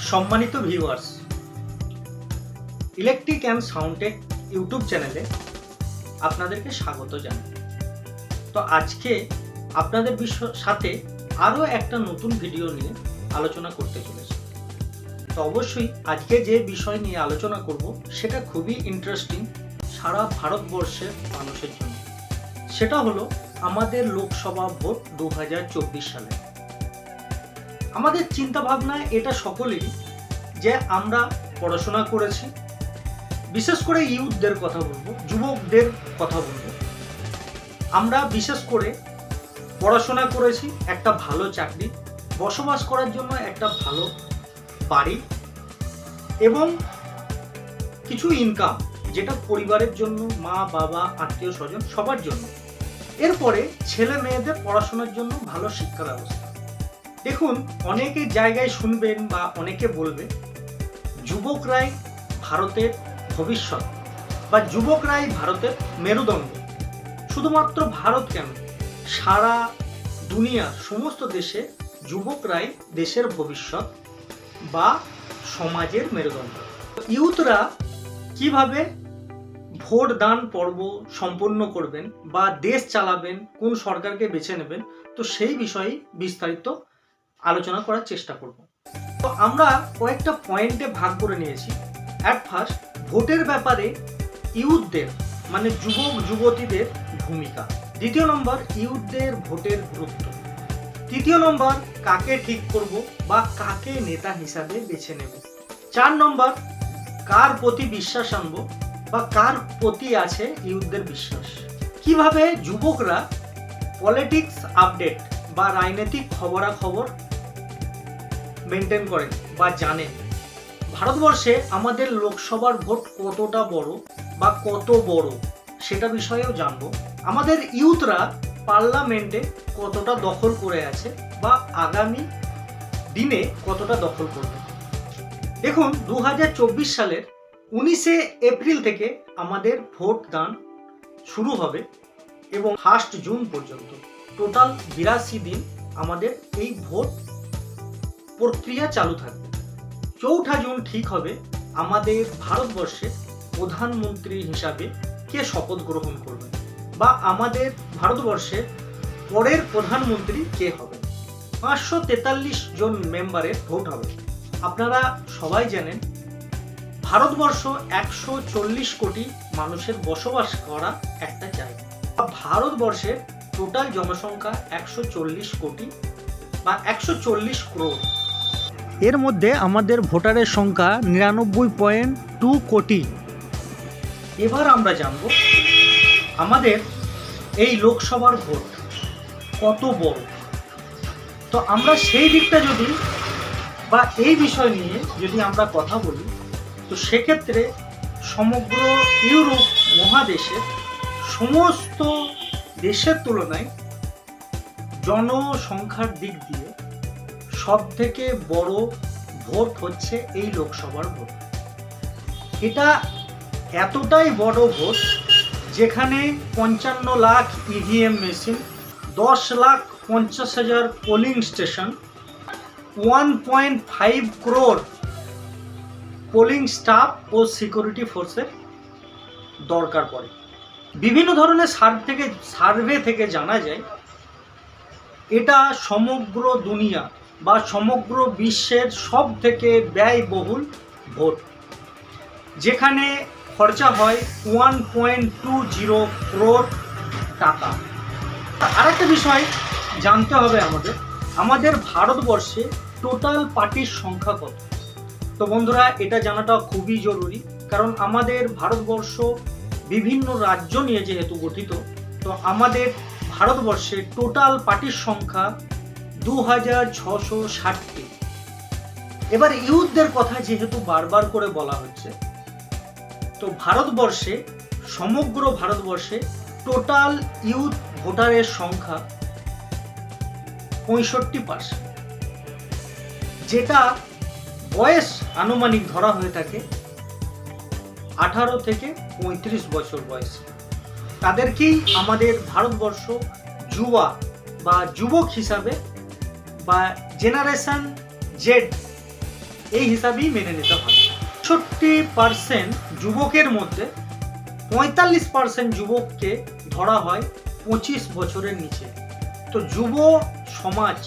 সম্মানিত viewers electric and sound tech YouTube চ্যানেলে আপনাদেরকে স্বাগত জানাই। তো আজকে আপনাদের বিশ্ব- সাথে আরও একটা নতুন ভিডিও নিয়ে আলোচনা করতে চলেছি। তো অবশ্যই আজকে যে বিষয় নিয়ে আলোচনা করব, সেটা খুবই ইন্টারেস্টিং সারা ভারতবর্ষের মানুষের জন্য। সেটা হলো আমাদের লোকসভা ভোট দু হাজার চব্বিশ সালে। আমাদের চিন্তা ভাবনা এটা সকলেরই যে আমরা পড়াশোনা করেছি। বিশেষ করে ইউথদের কথা বলব, যুবকদের কথা বলব। আমরা বিশেষ করে পড়াশোনা করেছি একটা ভালো চাকরি, বসবাস করার জন্য একটা ভালো বাড়ি এবং কিছু ইনকাম যেটা পরিবারের জন্য, মা, বাবা আত্মীয় স্বজন সবার জন্য। এরপরে ছেলে মেয়েদের পড়াশোনার জন্য ভালো শিক্ষা ব্যবস্থা দেখুন, অনেকে জায়গায় শুনবেন বা অনেকে বলবে যুবকরাই ভারতের ভবিষ্যৎ বা যুবকরাই ভারতের মেরুদণ্ড। শুধুমাত্র ভারত কেন? সারা দুনিয়া, সমস্ত দেশে যুবকরাই দেশের ভবিষ্যৎ বা সমাজের মেরুদণ্ড। ইউথরা কীভাবে ভোট দান পর্ব সম্পন্ন করবেন বা দেশ চালাবেন, কোন সরকারকে বেছে নেবেন, তো সেই বিষয়ে বিস্তারিত আলোচনা করার চেষ্টা করব। তো আমরা কয়েকটা পয়েন্টে ভাগ করে নিয়েছি। অ্যাট ফার্স্ট ভোটের ব্যাপারে ইউথদের মানে যুবক, যুবতীদের ভূমিকা। দ্বিতীয় নম্বর ইউথদের ভোটের গুরুত্ব। তৃতীয় নম্বর কাকে ঠিক করব বা কাকে নেতা হিসাবে বেছে নেব। চার নম্বর কার প্রতি বিশ্বাস আনব বা কার প্রতি আছে ইউথদের বিশ্বাস। কীভাবে যুবকরা পলিটিক্স আপডেট বা রাজনৈতিক খবরাখবর মেনটেন করেন বা জানেন ভারতবর্ষে আমাদের লোকসভার ভোট কতটা বড় বা কত বড় সেটা বিষয়েও জানব। আমাদের ইউথরা পার্লামেন্টে কতটা দখল করে আছে বা আগামী দিনে কতটা দখল করবে। দেখুন দু হাজার চব্বিশ সালের উনিশে এপ্রিল থেকে আমাদের ভোট দান শুরু হবে এবং ফার্স্ট জুন পর্যন্ত। টোটাল বিরাশি দিন আমাদের এই ভোট প্রক্রিয়া চালু থাকবে। চৌঠা জুন ঠিক হবে। আমাদের ভারতবর্ষের প্রধানমন্ত্রী হিসাবে কে শপথ গ্রহণ করবেন বা আমাদের ভারতবর্ষের পরের প্রধানমন্ত্রী কে হবেন? পাঁচশো তেতাল্লিশ জন মেম্বারের ভোট হবে। আপনারা সবাই জানেন, ভারতবর্ষ একশো চল্লিশ কোটি মানুষের বসবাস করা একটা জায়গা। ভারতবর্ষের টোটাল জনসংখ্যা একশো চল্লিশ কোটি বা একশো চল্লিশ ক্রোড় এর মধ্যে আমাদের ভোটারের সংখ্যা নিরানব্বই পয়েন্ট টু কোটি। এবার আমরা জানব আমাদের এই লোকসভার ভোট কত বড়? তো আমরা সেই দিকটা যদি বা এই বিষয় নিয়ে যদি আমরা কথা বলি, তো সেক্ষেত্রে সমগ্র ইউরোপ মহাদেশের সমস্ত দেশের তুলনায় জনসংখ্যার দিক দিয়ে সব থেকে বড় ভোট হচ্ছে এই লোকসভার ভোট। এটা এতটাই বড় ভোট যেখানে পঞ্চান্ন লাখ ইভিএম মেশিন দশ লাখ পঞ্চাশ হাজার polling station one point five crore polling staff ও সিকিউরিটি ফোর্সের দরকার পড়ে। বিভিন্ন ধরনের সার্ভ থেকে সার্ভে থেকে জানা যায়, এটা সমগ্র দুনিয়া বা সমগ্র বিশ্বের সব থেকে ব্যয়বহুল ভোট। যেখানে খরচা হয় one point two zero crore টাকা। আরেকটা বিষয় জানতে হবে আমাদের। আমাদের ভারতবর্ষে টোটাল পার্টির সংখ্যা কত? তো বন্ধুরা, এটা জানাটা খুবই জরুরি, কারণ আমাদের ভারতবর্ষ বিভিন্ন রাজ্য নিয়ে যেহেতু গঠিত, তো আমাদের ভারতবর্ষে টোটাল পার্টির সংখ্যা দু ষাটটি এবার ইউথদের কথা যেহেতু বারবার করে বলা হচ্ছে, তো ভারতবর্ষে, সমগ্র ভারতবর্ষে টোটাল ইউথ ভোটারের সংখ্যা পঁয়ষট্টি পার্সেন্ট। যেটা বয়স আনুমানিক ধরা হয়ে থাকে আঠারো থেকে পঁয়ত্রিশ বছর বয়স। তাদেরকেই আমাদের ভারতবর্ষ যুবা বা যুবক হিসাবে বা জেনারেশন জেড এই হিসাবেই মেনে নিতে হবে ষট্টি পার্সেন্ট যুবকের মধ্যে পঁয়তাল্লিশ পার্সেন্ট যুবককে ধরা হয় পঁচিশ বছরের নিচে। তো যুব সমাজ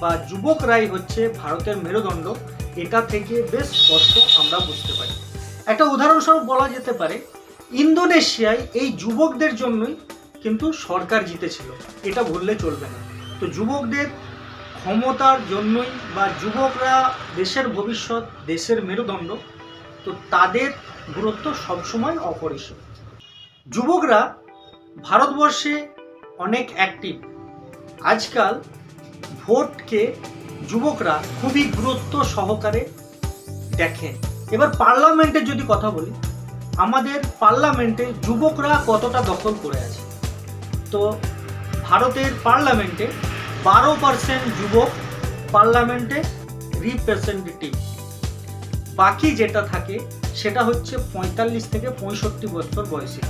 বা যুবকরাই হচ্ছে ভারতের মেরুদণ্ড, এটা থেকে বেশ স্পষ্ট আমরা বুঝতে পারি। একটা উদাহরণস্বরূপ বলা যেতে পারে, ইন্দোনেশিয়ায় এই যুবকদের জন্যই কিন্তু সরকার জিতেছিল, এটা বললে চলবে না। তো যুবকদের ক্ষমতার জন্যই বা যুবকরা দেশের ভবিষ্যৎ, দেশের মেরুদণ্ড, তো তাদের গুরুত্ব সবসময় অপরিসীম। যুবকরা ভারতবর্ষে অনেক অ্যাক্টিভ আজকাল ভোটকে যুবকরা খুবই গুরুত্ব সহকারে দেখেন। এবার পার্লামেন্টের যদি কথা বলি, আমাদের পার্লামেন্টে যুবকরা কতটা দখল করে আছে? তো ভারতের পার্লামেন্টে বারো পার্সেন্ট যুবক পার্লামেন্টে রিপ্রেজেন্টেটিভ বাকি যেটা থাকে, সেটা হচ্ছে পঁয়তাল্লিশ থেকে পঁয়ষট্টি বছর বয়সী।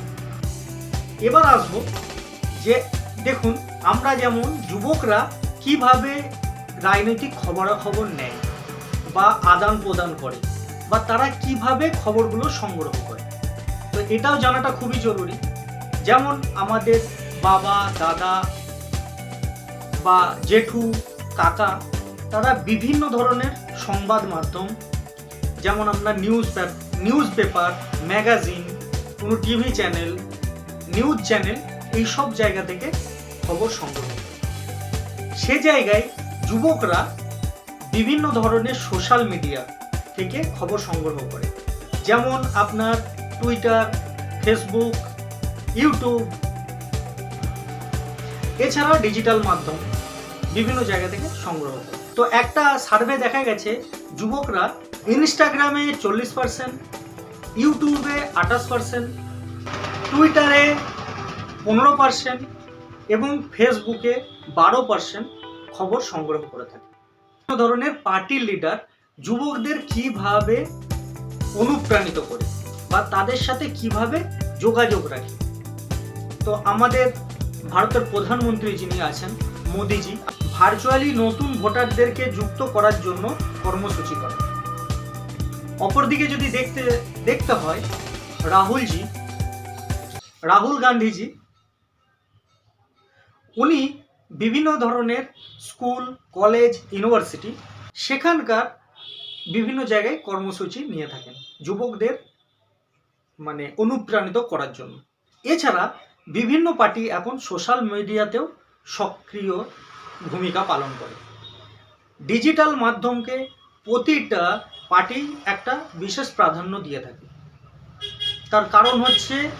এবার আসব যে, দেখুন, আমরা যেমন যুবকরা কীভাবে রাজনৈতিক খবরাখবর নেয় বা আদান প্রদান করে, বা তারা কীভাবে খবরগুলো সংগ্রহ করে। তো এটাও জানাটা খুবই জরুরি। যেমন আমাদের বাবা, দাদা বা জেঠু, কাকা, তারা বিভিন্ন ধরনের সংবাদ মাধ্যম, যেমন আমরা নিউজ নিউজ পেপার ম্যাগাজিন কোনো টিভি চ্যানেল নিউজ চ্যানেল এই সব জায়গা থেকে খবর সংগ্রহ সে জায়গায় যুবকরা বিভিন্ন ধরনের সোশ্যাল মিডিয়া থেকে খবর সংগ্রহ করে। যেমন আপনার টুইটার ফেসবুক ইউটিউব এছাড়া ডিজিটাল মাধ্যম। বিভিন্ন জায়গা থেকে সংগ্রহ করে। তো একটা সার্ভে দেখা গেছে, যুবকরা ইনস্টাগ্রামে চল্লিশ পার্সেন্ট ইউটিউবে আঠাশ পার্সেন্ট টুইটারে পনেরো পার্সেন্ট এবং ফেসবুকে বারো পার্সেন্ট খবর সংগ্রহ করে থাকে। বিভিন্ন ধরনের পার্টির লিডার যুবকদের কীভাবে অনুপ্রাণিত করে বা তাদের সাথে কীভাবে যোগাযোগ রাখে? তো আমাদের ভারতের প্রধানমন্ত্রী যিনি আছেন, মোদিজি ভার্চুয়ালি নতুন ভোটারদেরকে যুক্ত করার জন্য কর্মসূচি করেন অপরদিকে যদি দেখতে দেখতে হয়, রাহুলজি, রাহুল গান্ধীজি, উনি বিভিন্ন ধরনের স্কুল, কলেজ, ইউনিভার্সিটি সেখানকার বিভিন্ন জায়গায় কর্মসূচি নিয়ে থাকেন, যুবকদের মানে অনুপ্রাণিত করার জন্য। এছাড়া বিভিন্ন পার্টি এখন সোশ্যাল মিডিয়াতেও সক্রিয় ভূমিকা পালন করে। ডিজিটাল মাধ্যমকে প্রতিটা পার্টি একটা বিশেষ প্রাধান্য দিয়ে থাকে। তার কারণ হচ্ছে,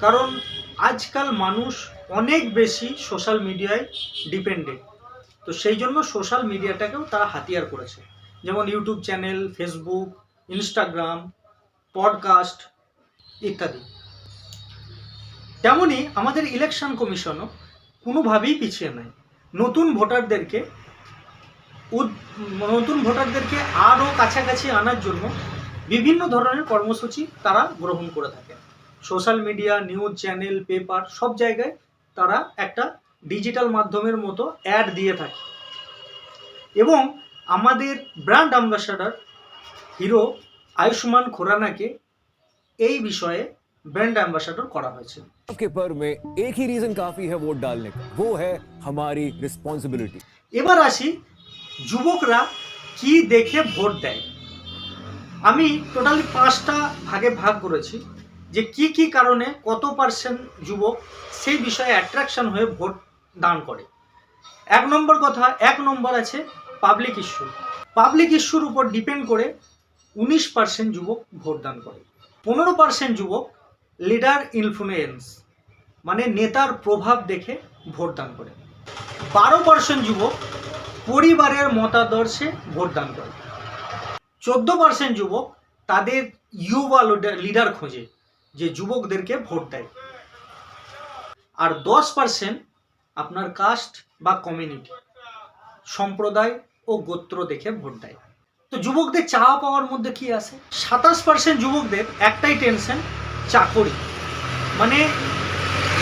কারণ আজকাল মানুষ অনেক বেশি সোশ্যাল মিডিয়ায় ডিপেন্ডেন্ট। তো সেই জন্য সোশ্যাল মিডিয়াটাকেও তারা হাতিয়ার করেছে। যেমন YouTube channel, Facebook, Instagram, podcast ইত্যাদি। তেমনি আমাদের ইলেকশন কমিশনও কোনোভাবেই পিছিয়ে নেয় নতুন ভোটারদেরকে নতুন ভোটারদেরকে আরও কাছাকাছি আনার জন্য বিভিন্ন ধরনের কর্মসূচি তারা গ্রহণ করে থাকে। Social media, news channel, paper সব জায়গায় তারা একটা ডিজিটাল মাধ্যমের মতো অ্যাড দিয়ে থাকে। এবং আমাদের ব্র্যান্ড অ্যাম্বাসাডার হিরো আয়ুষ্মান খুরানাকে এই বিষয়ে ব্র্যান্ড অ্যাম্বাসাডর করা হয়েছে के पर्व में एक ही रीजन काफी है वोट डालने का वो है हमारी रिस्पॉन्सिबिलिटी এবার আসি যুবকরা কি দেখে ভোট দেয় আমি টোটালি পাঁচটা ভাগে ভাগ করেছি যে কি কি কারণে কত পার্সেন্ট যুবক সেই বিষয়ে অ্যাট্রাকশন হয়ে ভোট দান করে এক নম্বর কথা এক নম্বর আছে পাবলিক ইস্যু পাবলিক ইস্যুর উপর ডিপেন্ড করে উনিশ পার্সেন্ট যুবক ভোট দান করে পনেরো পার্সেন্ট যুবক লিডার ইনফ্লুয়েন্স মানে নেতার প্রভাব দেখে ভোট দান করে। বারো পার্সেন্ট যুবক পরিবারের মতাদর্শে ভোটদান করে। চোদ্দ পার্সেন্ট যুবক তাদের ইউবা লিডার খোঁজে, যে যুবকদেরকে ভোট দেয়। আর দশ পার্সেন্ট আপনার কাস্ট বা কমিউনিটি সম্প্রদায় ও গোত্র দেখে ভোট দেয়। তো যুবকদের চাওয়া পাওয়ার মধ্যে কি আছে? সাতাশ পার্সেন্ট যুবকদের একটাই টেনশন চাকরি। মানে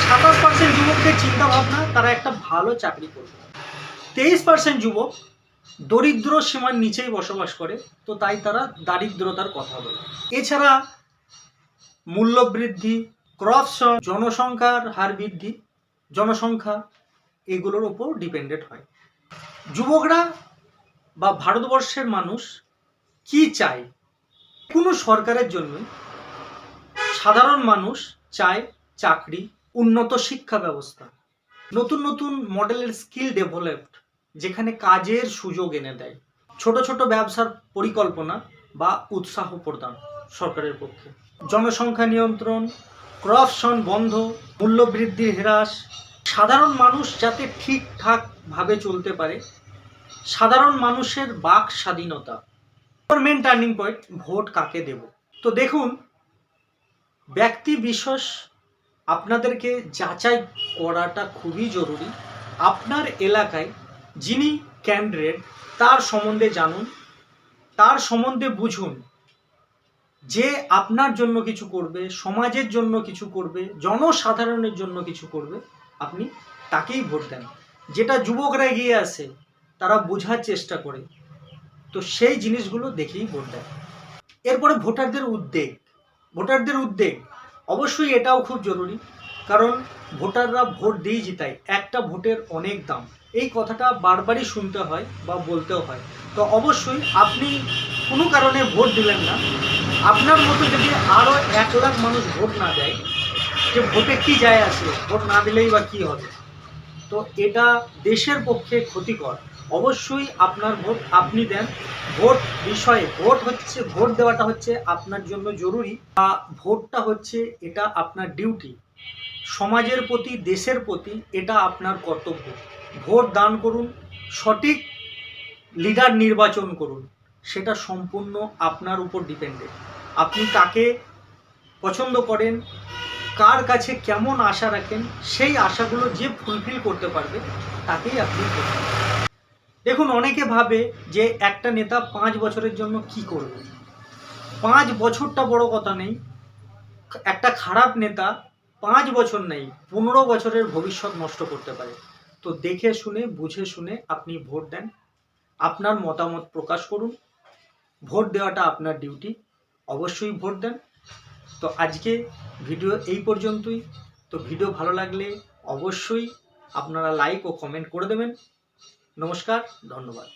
সাতাশ পার্সেন্ট যুবকদের চিন্তা ভাবনা তারা একটা ভালো চাকরি করবে। তেইশ পার্সেন্ট যুবক দরিদ্র সীমার নিচেই বসবাস করে, তো তাই তারা দারিদ্রতার কথা বলে। এছাড়া মূল্যবৃদ্ধি ক্রপশন জনসংখ্যার হার বৃদ্ধি, জনসংখ্যা, এগুলোর উপর ডিপেন্ডেন্ট হয়। যুবকরা বা ভারতবর্ষের মানুষ কি চায়? কোনো সরকারের জন্যই সাধারণ মানুষ চায় চাকরি, উন্নত শিক্ষা ব্যবস্থা। নতুন নতুন মডেলের স্কিল ডেভেলপড, যেখানে কাজের সুযোগ এনে দেয়। ছোট ছোট ব্যবসার পরিকল্পনা বা উৎসাহ প্রদান সরকারের পক্ষে। জনসংখ্যা নিয়ন্ত্রণ করপশন বন্ধ, মূল্যবৃদ্ধির হ্রাস, সাধারণ মানুষ যাতে ঠিকঠাক ভাবে চলতে পারে, সাধারণ মানুষের বাক স্বাধীনতা। মেন টার্নিং পয়েন্ট ভোট কাকে দেব? তো দেখুন ব্যক্তি বিশেষ আপনাদেরকে যাচাই করাটা খুবই জরুরি। আপনার এলাকায় যিনি ক্যান্ডিডেট তার সম্বন্ধে জানুন, তার সম্বন্ধে বুঝুন। যে আপনার জন্য কিছু করবে, সমাজের জন্য কিছু করবে, জনসাধারণের জন্য কিছু করবে, আপনি তাকেই ভোট দেন। যেটা যুবকরা এগিয়ে আসে তারা বোঝার চেষ্টা করে। তো সেই জিনিসগুলো দেখেই ভোট দেয়। এরপরে ভোটারদের উদ্বেগ। ভোটারদের উদ্বেগ, অবশ্যই এটাও খুব জরুরি। কারণ ভোটাররা ভোট দিয়েই জিতায়, একটা ভোটের অনেক দাম। এই কথাটা বারবারই শুনতে হয় বা বলতেও হয়। তো অবশ্যই আপনি কোনো কারণে ভোট দিলেন না। আপনার মতো যদি আরও এক লাখ মানুষ ভোট না দেয়, যে ভোটে কি যায় আসে, ভোট না দিলেই বা কী হবে? তো এটা দেশের পক্ষে ক্ষতিকর। অবশ্যই আপনার ভোট আপনি দেন। ভোট বিষয়ে, ভোট হচ্ছে, ভোট দেওয়াটা হচ্ছে আপনার জন্য জরুরি। বা ভোটটা হচ্ছে, এটা আপনার ডিউটি সমাজের প্রতি, দেশের প্রতি এটা আপনার কর্তব্য। ভোট দান করুন, সঠিক লিডার নির্বাচন করুন, সেটা সম্পূর্ণ আপনার উপর ডিপেন্ডেন্ট আপনি কাকে পছন্দ করেন, কার কাছে কেমন আশা রাখেন, সেই আশাগুলো যে ফুলফিল করতে পারবে, তাকেই আপনি দিন। দেখুন, অনেকে ভাবে যে একটা নেতা পাঁচ বছরের জন্য কি করবে। পাঁচ বছরটা বড় কথা নেই। একটা খারাপ নেতা পাঁচ বছর নেই, পনেরো বছরের ভবিষ্যৎ নষ্ট করতে পারে। তো দেখে শুনে, বুঝে শুনে আপনি ভোট দেন। আপনার মতামত প্রকাশ করুন। ভোট দেওয়াটা আপনার ডিউটি, অবশ্যই ভোট দেন। তো আজকে ভিডিও এই পর্যন্তই। তো ভিডিও ভালো লাগলে অবশ্যই আপনারা লাইক ও কমেন্ট করে দেবেন। নমস্কার ধন্যবাদ।